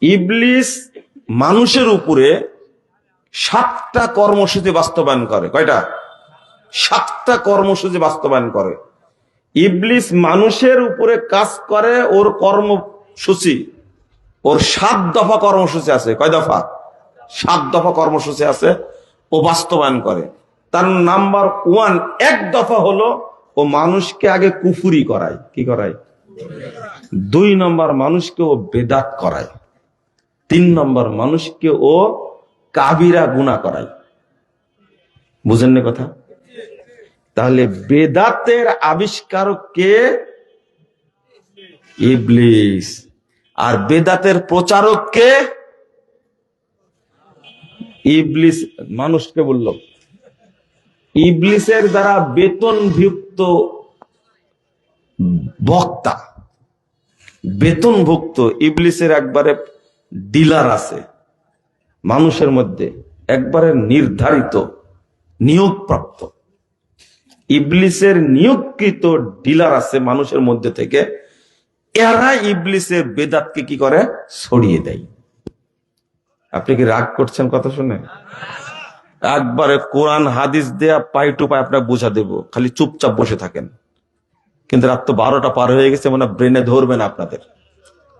ইবলিস মানুষের উপরে সাতটা কর্মসূচি বাস্তবায়ন করে। কয়টা? সাতটা কর্মসূচি বাস্তবায়ন করে। ইবলিস মানুষের উপরে কাজ করে ওর কর্মসূচি। ওর সাত দফা কর্মসূচি আছে। কয় দফা? সাত দফা কর্মসূচি আছে ও বাস্তবায়ন করে। তার নাম্বার ওয়ান, এক দফা হলো ও মানুষকে আগে কুফুরি করায়। কি করায়? দুই নম্বর, মানুষকে ও বেদাত করায়। তিন নম্বর, মানুষকে ও কাবিরা গুণা করায়। বুঝেননি কথা? তাহলে বেদাতের আবিষ্কারক কে ইবলিস, আর বেদাতের প্রচারক কে ইবলিস। মানুষকে বলল, ইবলিসের দ্বারা বেতনভুক্ত বক্তা, বেতনভুক্ত ইবলিসের একবারে ডিলার আছে। মানুষের মধ্যে একবারে নির্ধারিত, নিয়োগপ্রাপ্ত। ইবলিসের নিয়োগকৃত ডিলার আছে মানুষের মধ্যে থেকে। এরা ইবলিসের বেদাতকে কি করে? ছড়িয়ে দেয়। আপনি কি রাগ করছেন কথা শুনে? একবারে কোরআন, হাদিস দেয়া পাই টু পাই আপনাকে বুঝা দেব। খালি চুপচাপ বসে থাকেন। কিন্তু রাত তো বারোটা পার হয়ে গেছে মানে ব্রেনে ধরবেন আপনাদের।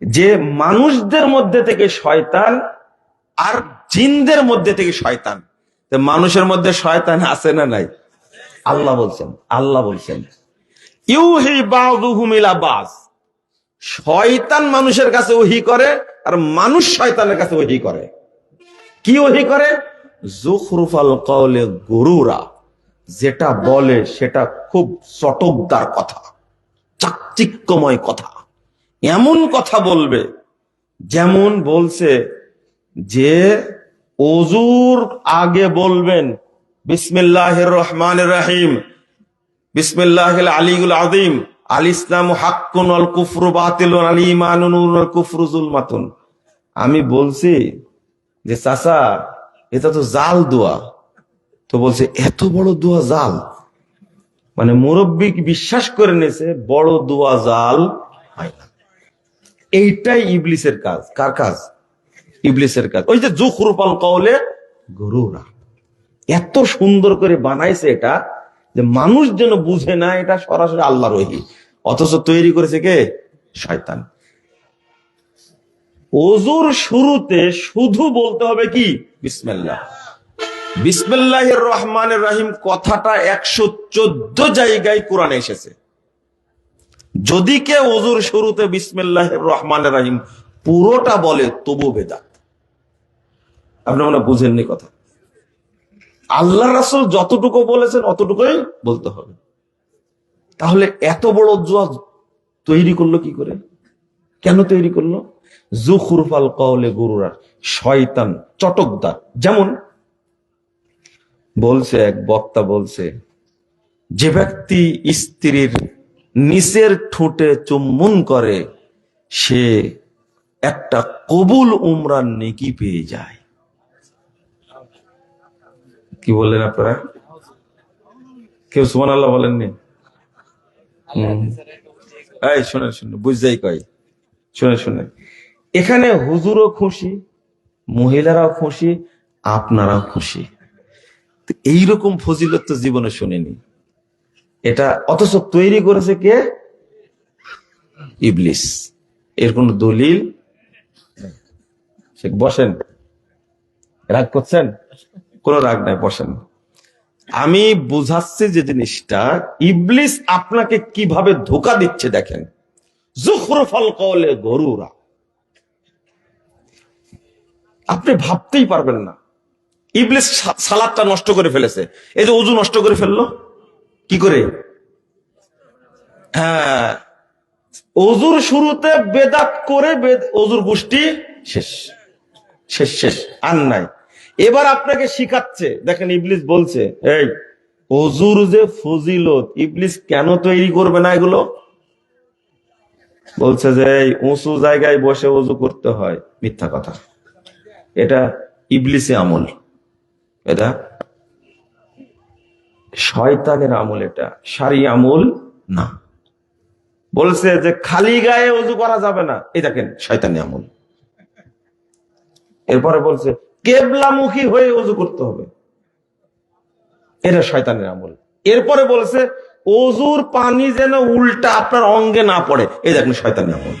যে মানুষদের মধ্যে থেকে শয়তান আর জিনদের মধ্যে থেকে শয়তান। মানুষের মধ্যে শয়তান আছে না নাই? আল্লাহ বলছেন আল্লাহ বলছেন। ইউহি ইলা বাজ শয়তান মানুষের কাছে ওহি করে আর মানুষ শয়তানের কাছে ওহি করে। কি ওহি করে? জুখরুফাল কওলে গরুরা। যেটা বলে সেটা খুব চটকদার কথা, চাকচিক্যময় কথা। এমন কথা বলবে, যেমন বলছে যে অজুর আগে বলবেন বিসমিল্লাহ রহমান রাহিম বিসমিল্লাহ আলিগুল আদিম আল ইসলাম হাক্কুন আল কুফরু বাতিল আল ইমান কুফরু জুলমাতুন আমি বলছি যে, চাচা, এটা তো জাল দোয়া। তো বলছে, এত বড় দোয়া জাল? মানে মুরব্বী বিশ্বাস করে নিয়েছে, বড় দোয়া জাল? হয় না। এইটাই ইবলিসের কাজ। কার কাজ? ইবলিসের কাজ। ওই যে জুখরুপাল কওলে গরুরা। এত সুন্দর করে বানাইছে এটা যে মানুষ যেন বুঝে না, এটা সরাসরি আল্লাহ রহি অথচ তৈরি করেছে কে? শয়তান। ওজুর শুরুতে শুধু বলতে হবে কি? বিসমিল্লাহ। বিসমিল্লাহ রহমানের রাহিম কথাটা একশো চোদ্দ জায়গায় কোরআনে এসেছে। যদি কে অজুর শুরুতে বিসমিল্লাহ রহমান রাহিম পুরোটা বলে, তবু বেদাত। আপনি মনে বুঝেননি কথা। আল্লাহ রাসুল যতটুকু বলেছেন, অতটুকুই বলতে হবে। তাহলে এত বড় জোয়া তৈরি করল কি করে? কেন তৈরি করল? জুখুরফাল কওলে গুরুরার, শয়তান চটকদার। যেমন বলছে, এক বক্তা বলছে, যে ব্যক্তি স্ত্রীর নিচের ঠোঁটে চুম্বন করে, সে একটা কবুল উমরার নেকি পেয়ে যায়। কি বললেন আপনারা? কেউ সুমান আল্লাহ বলেননি। এই শুনে শুনে বুঝতেই কয়। শুনে শুনে এখানে হুজুরও খুশি, মহিলারাও খুশি, আপনারাও খুশি। এইরকম ফজিলত তো জীবনে শুনিনি। এটা অথচ তৈরি করেছে কে? ইবলিস। এর কোন দলিল বসেন। রাগ করছেন? কোন রাগ নাই, বসেন। আমি বুঝাচ্ছি যে জিনিসটা, ইবলিস আপনাকে কীভাবে ধোকা দিচ্ছে দেখেন। জুখরফল কলে গরুরা। আপনি ভাবতেই পারবেন না। ইবলিস সালাদটা নষ্ট করে ফেলেছে। এই যে অজু নষ্ট করে ফেলল। কি করে? হ্যাঁ। অজুর শুরুতে বেদাত করে অজুর গোষ্ঠী শেষ। শেষ শেষ। আর নাই। এবার আপনাকে শিখাচ্ছে। দেখেন ইবলিস বলছে, এই, অজুর যে ফজিলত, ইবলিস কেন তৈরি করবে না এগুলো? বলছে যে, এই, উঁচু জায়গায় বসে অজু করতে হয়। মিথ্যা কথা। এটা ইবলিসে আমল। এটা শয়তানের আমল এটা, সারি আমল না। বলছে যে খালি গায়ে অজু করা যাবে না। এই দেখেন, শয়তানি আমল। এরপরে বলছে, কেবলামুখী হয়ে অজু করতে হবে। এটা শয়তানের আমল। এরপরে বলছে অজুর পানি যেন উল্টা আপনার অঙ্গে না পড়ে। এই দেখেন, শয়তানি আমল।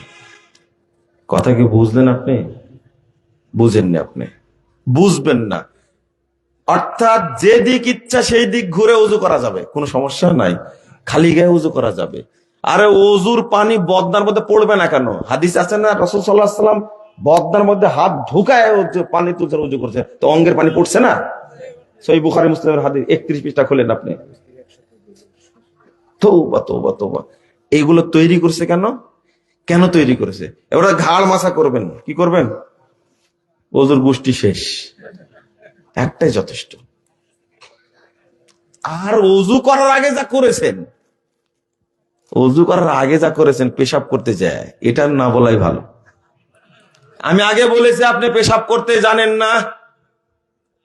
কথা কি বুঝলেন আপনি? বুঝেননি আপনি? বুঝবেন না। অর্থাৎ যে দিক ইচ্ছা সেই দিক ঘুরে উজু করা যাবে, কোনো সমস্যা নাই। খালি গায়ে উজু করা যাবে। আরে অজুর পানি বদনার মধ্যে পড়বে না কেন? হাদিস আছে না, রসুল সাল্লাহ সাল্লাম বদনার মধ্যে হাত ঢুকায় পানি তুলছে উজু করছে। তো অঙ্গের পানি পড়ছে না? সেই বুখারি মুসলিমের হাদিস, একত্রিশ পৃষ্ঠা খোলেন আপনি। তৌবা তৌবা তৌবা এইগুলো তৈরি করছে কেন? কেন তৈরি করেছে? এবার ঘাড় মাসা করবেন। কি করবেন? ওজুর গোষ্ঠী শেষ। একটাই যথেষ্ট। আর অজু করার আগে যা করেছেন, অজু করার আগে যা করেছেন, পেশাব করতে যায়, এটা না বলাই ভালো। আমি আগে বলেছি, আপনি পেশাব করতে জানেন না।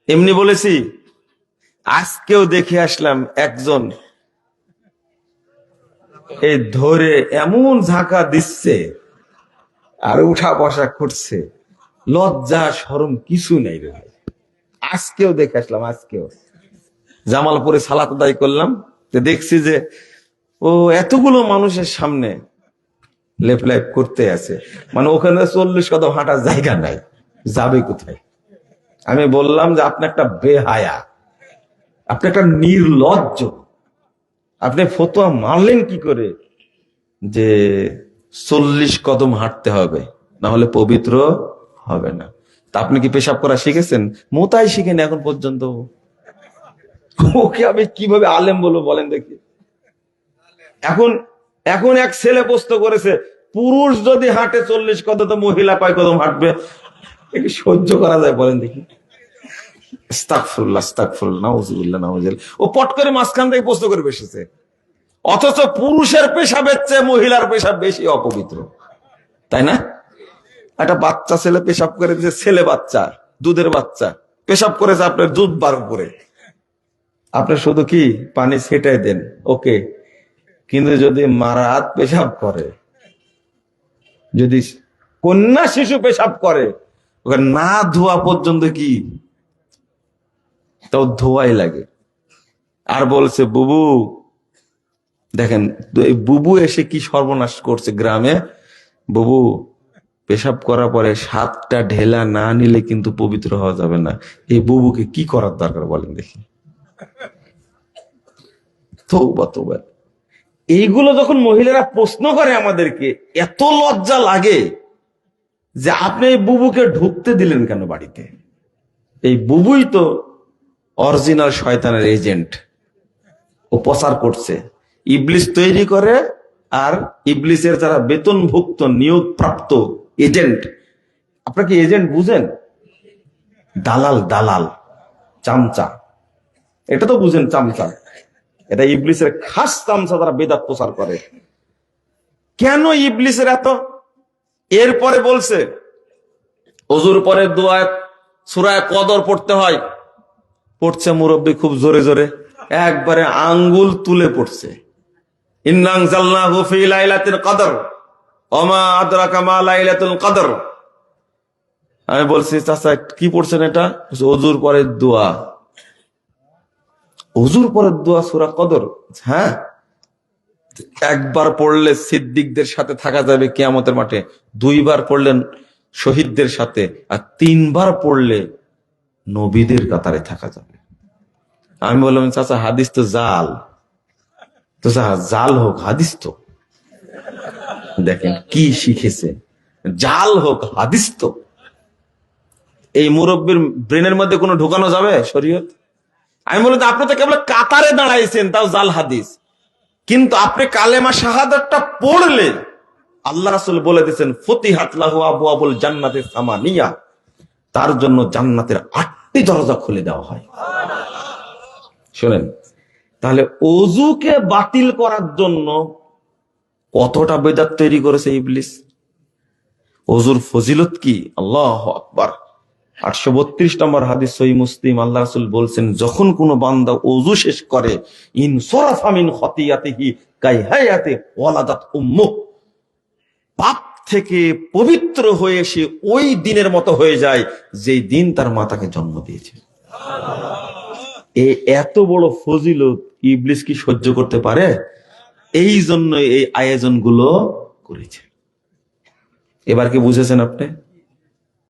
এমনি বলেছি, আজকেও দেখে আসলাম একজন এই ধরে এমন ঝাঁকা দিচ্ছে আর উঠা বসা করছে। লজ্জা সরম কিছু নেই রে আজকেও দেখে আসলাম, আজকেও। জামালপুরে সালাত করলাম দেখছি যে, ও, এতগুলো মানুষের সামনে লেফ লাইফ করতে আছে। মানে ওখানে চল্লিশ কদম হাঁটার জায়গা নাই, যাবে কোথায়? আমি বললাম যে, আপনি একটা বেহায়া, আপনি একটা নির্লজ্জ। আপনি ফতোয়া মারলেন কি করে? যে, চল্লিশ কদম হাঁটতে হবে না হলে পবিত্র হবে না। তা আপনি কি পেশাব করা শিখেছেন? মোতাই শিখেন এখন পর্যন্ত। ওকে আমি কীভাবে আলেম বলব বলেন দেখি। এখন এখন এক ছেলে প্রশ্ন করেছে, পুরুষ যদি হাঁটে চল্লিশ কদম, তো মহিলা কয় কদম হাঁটবে? সহ্য করা যায় বলেন দেখি। ও পট করে মাঝখান থেকে প্রশ্ন করে বসেছে। অথচ পুরুষের পেশাবের চেয়ে মহিলার পেশাব বেশি অপবিত্র। তাই না? একটা বাচ্চা ছেলে পেশাব করে দিয়েছে ছেলে বাচ্চা, দুধের বাচ্চা, পেশাব করেছে আপনার দুধ বার করে আপনি শুধু কি পানি ছেটাই দেন? ওকে। কিন্তু যদি মারাত পেশাব করে, যদি কন্যা শিশু পেশাব করে, ওকে না ধোয়া পর্যন্ত কি? তাও ধোয়াই লাগে। আর বলছে, বুবু, দেখেন বুবু এসে কি সর্বনাশ করছে গ্রামে? বুবু পেশাব করার পরে সাতটা ঢেলা না নিলে কিন্তু পবিত্র হওয়া যাবে না। এই বুবুকে কি করার দরকার বলেন দেখি। এইগুলো যখন মহিলারা প্রশ্ন করে আমাদেরকে, এত লজ্জা লাগে যে আপনি এই বুবুকে ঢুকতে দিলেন কেন বাড়িতে? এই বুবুই তো অরিজিনাল শয়তানের এজেন্ট। ও প্রচার করছে। ইবলিস তৈরি করে আর ইবলিসের যারা বেতনভুক্ত নিয়োগ প্রাপ্ত এজেন্ট। আপনার কি এজেন্ট বুঝেন? দালাল দালাল, চামচা। এটা তো বুঝেন চামচা। এটা ইবলিসের খাস চামচা তারা বেদাত প্রচার করে। কেন ইবলিসের এত? এরপরে বলছে অজুর পরে দোয়ায় সুরায় কদর পড়তে হয়। পড়ছে মুরব্বী খুব জোরে জোরে। একবারে আঙ্গুল তুলে পড়ছে। ইন্নাং জাল্লাহু কদর। ওমা আদরাকা মা লাইলাতুল কদর। আমি বলছি, চাচা, কি পড়ছেন এটা? অজুর পরে দোয়া। অজুর পরে দোয়া সূরা কদর? হ্যাঁ। একবার পড়লে সিদ্দিকদের সাথে থাকা যাবে কিয়ামতের মাঠে। দুইবার পড়লেন শহীদদের সাথে। আর তিনবার পড়লে নবীদের কাতারে থাকা যাবে। আমি বললাম, চাচা, হাদিস তো জাল। তো জাল হোক, হাদিস তো। দেখেন কি শিখেছে। জাল হোক, হাদিস তো। এই মুরব্বীর ব্রেনের মধ্যে কোনো ঢোকানো যাবে শরীয়ত? আমি বলি আপনি তো কেবল কাতারে দাঁড়াইছেন, তাও জাল হাদিস। কিন্তু আপনি কালেমা শাহাদাতটা পড়লে আল্লাহ রাসুল বলে দিয়েছেন, ফতিহাত লাহু আবু আবুল জান্নাতে সামানিয়া। তার জন্য জান্নাতের আটটি দরজা খুলে দেওয়া হয়। শোনেন, তাহলে অজুকে বাতিল করার জন্য কতটা বেদাত তৈরি করেছে ইবলিস? অজুর ফজিলত কি? আল্লাহ আকবার। আটশো বত্রিশ নম্বর হাদিস সই মুসলিম, আল্লাহ রাসুল বলছেন, যখন কোন বান্দা অজু শেষ করে, ইন সরাফামিন খতিয়াতিহি কাই ওয়ালাদাত পাপ থেকে পবিত্র হয়ে সে ওই দিনের মতো হয়ে যায় যেই দিন তার মাতাকে জন্ম দিয়েছে। এই এত বড় ফজিলত ইবলিস কি সহ্য করতে পারে? এই জন্য এই আয়োজনগুলো করেছে। এবার কি বুঝেছেন আপনি?